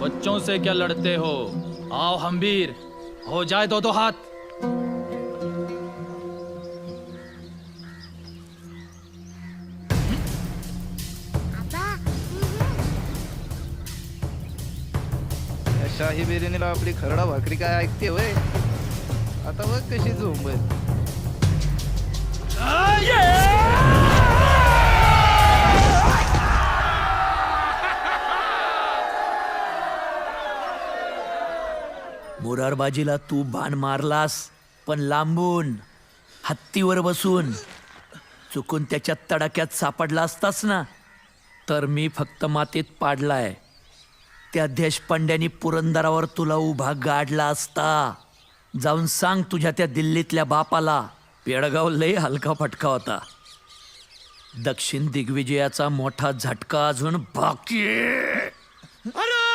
बच्चों से क्या लड़ते हो? आओ हम्बीर हो जाए दो दो हाथ। या शाही बिर्याणीला आपली खरडा भाकरी काय ऐकते होय? आता बघ कशी झोंबत. मुरारबाजीला तू बाण मारलास पण लांबून हत्तीवर बसून चुकून त्याच्या तडाक्यात सापडला असतास ना तर मी फक्त मातीत पाडलाय. त्या देशपांड्यानी पुरंदरावर तुला उभा गाडला असता. जाऊन सांग तुझ्या त्या दिल्लीतल्या बापाला पेडगाव लय हलका फटका होता. दक्षिण दिग्विजयाचा मोठा झटका अजून बाकी अरे!